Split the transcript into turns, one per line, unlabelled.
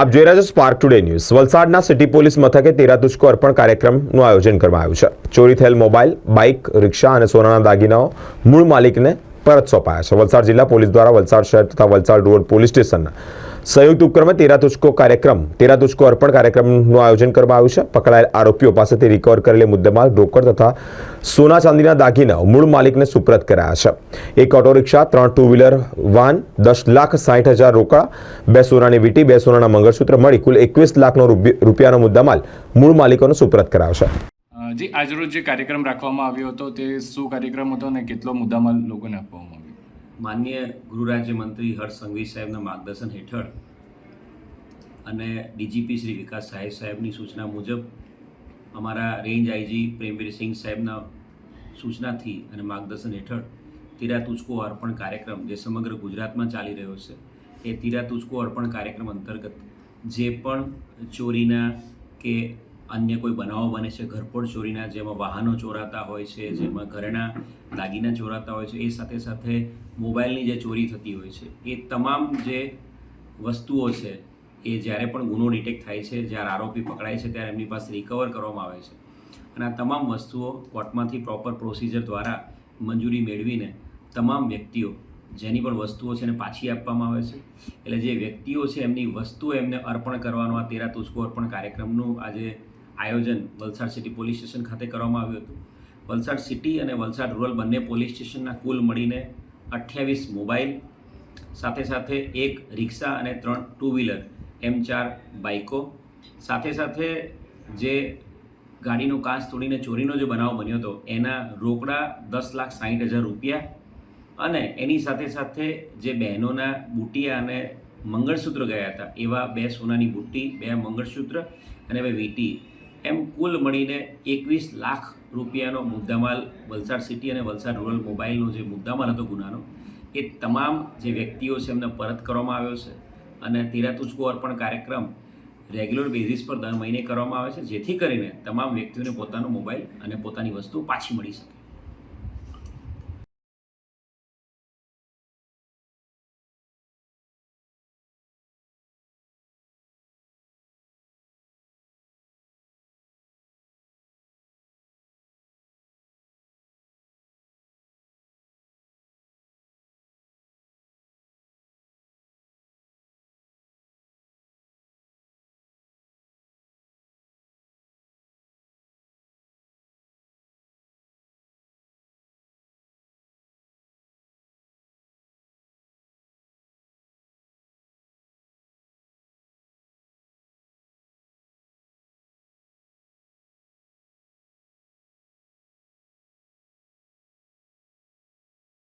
આપ જોઈ રહ્યા છો સ્પાર્ક ટુડે ન્યૂઝ વલસાડના સિટી પોલીસ મથકે તેરા તુષ્કો અર્પણ કાર્યક્રમનું આયોજન કરવામાં આવ્યું છે. ચોરી થયેલ મોબાઈલ, બાઇક, રિક્ષા અને સોનાના દાગીનાઓ મૂળ માલિકને પરત સોંપાયા છે. વલસાડ જિલ્લા પોલીસ દ્વારા વલસાડ શહેર તથા વલસાડ રોડ પોલીસ સ્ટેશનના સંયુક્ત ઉપક્રમે તેરા તુચકો કાર્યક્રમ, તેરા તુચકો અર્પણ કાર્યક્રમનું આયોજન કરવામાં આવ્યું છે. પકડાયેલ આરોપીઓ પાસેથી રિકવર કરેલી મુદ્દેમાલ, રોકડ તથા સોના ચાંદીના દાગીના મૂળ માલિકને સુપ્રત કરાયા છે. એક ઓટો રિક્ષા ત્રણ ટુ વ્હીલર વાન, દસ લાખ સાઠ હજાર રોકડા, બે સોનાની વીટી, બે સોનાના મંગળસૂત્ર મળી કુલ એકવીસ લાખનો રૂપિ- રૂપિયાનો મુદ્દામાલ મૂળ માલિકોને સુપ્રત કરાયો છે.
જી, આજરોજ જે કાર્યક્રમ રાખવામાં આવ્યો હતો તે શું કાર્યક્રમ હતો અને કેટલો મુદ્દામાલ લોકોને આપવામાં આવ્યો
માનનીય ગૃહ રાજ્યમંત્રી હર્ષ સંઘવી સાહેબના માર્ગદર્શન હેઠળ અને ડીજીપી શ્રી વિકાસ સાહેબ સાહેબની સૂચના મુજબ અમારા રેન્જ આઈજી પ્રેમવીર સિંહ સાહેબના સૂચનાથી અને માર્ગદર્શન હેઠળ તીરા તુચકો અર્પણ કાર્યક્રમ જે સમગ્ર ગુજરાતમાં ચાલી રહ્યો છે, એ તીરા તુચકો અર્પણ કાર્યક્રમ અંતર્ગત જે પણ ચોરીના કે અન્ય કોઈ બનાવો બને છે? ઘરફોડ ચોરીના જેમાં વાહનો ચોરાતા હોય છે, જેમાં ઘરેણા દાગીના ચોરાતા હોય છે, એ સાથે સાથે મોબાઈલની જે ચોરી થતી હોય છે, એ તમામ જે વસ્તુઓ છે, એ જ્યારે પણ ગુનો ડિટેક્ટ થાય છે, જ્યારે આરોપી પકડાય છે, ત્યારે એમની પાસે રિકવર કરવામાં આવે છે. અને આ તમામ વસ્તુઓ કોર્ટમાંથી પ્રોપર પ્રોસિજર દ્વારા મંજૂરી મેળવીને તમામ વ્યક્તિઓ જેની પણ વસ્તુઓ છે એને પાછી આપવામાં આવે છે. એટલે જે વ્યક્તિઓ છે, એમની વસ્તુઓ એમને અર્પણ કરવાનો આ તેરા તુસ્કો અર્પણ કાર્યક્રમનું આજે આયોજન વલસાડ સિટી પોલીસ સ્ટેશન ખાતે કરવામાં આવ્યું હતું. વલસાડ સિટી અને વલસાડ રૂરલ બંને પોલીસ સ્ટેશનના કુલ મળીને અઠ્યાવીસ મોબાઈલ, સાથે સાથે એક રિક્ષા અને ત્રણ ટુ વ્હીલર એમ ચાર બાઇકો સાથે સાથે જે ગાડીનો કાચ તોડીને ચોરીનો જે બનાવ બન્યો હતો, એના રોકડા દસ લાખ સાઠ હજાર રૂપિયા અને એની સાથે સાથે જે બહેનોના બુટિયા અને મંગળસૂત્ર ગયા હતા, એવા બે સોનાની બુટ્ટી, બે મંગળસૂત્ર અને બે વીટી. એમ કુલ મળીને એકવીસ લાખ રૂપિયાનો મુદ્દામાલ વલસાડ સિટી અને વલસાડ રૂરલ મોબાઈલનો જે મુદ્દામાલ હતો ગુનાનો, એ તમામ જે વ્યક્તિઓ છે એમને પરત કરવામાં આવ્યો છે. અને તિરાતુચકો અર્પણ કાર્યક્રમ રેગ્યુલર બેઝિસ પર દર મહિને કરવામાં આવે છે, જેથી કરીને તમામ વ્યક્તિઓને પોતાનો મોબાઈલ અને પોતાની વસ્તુ પાછી મળી શકે.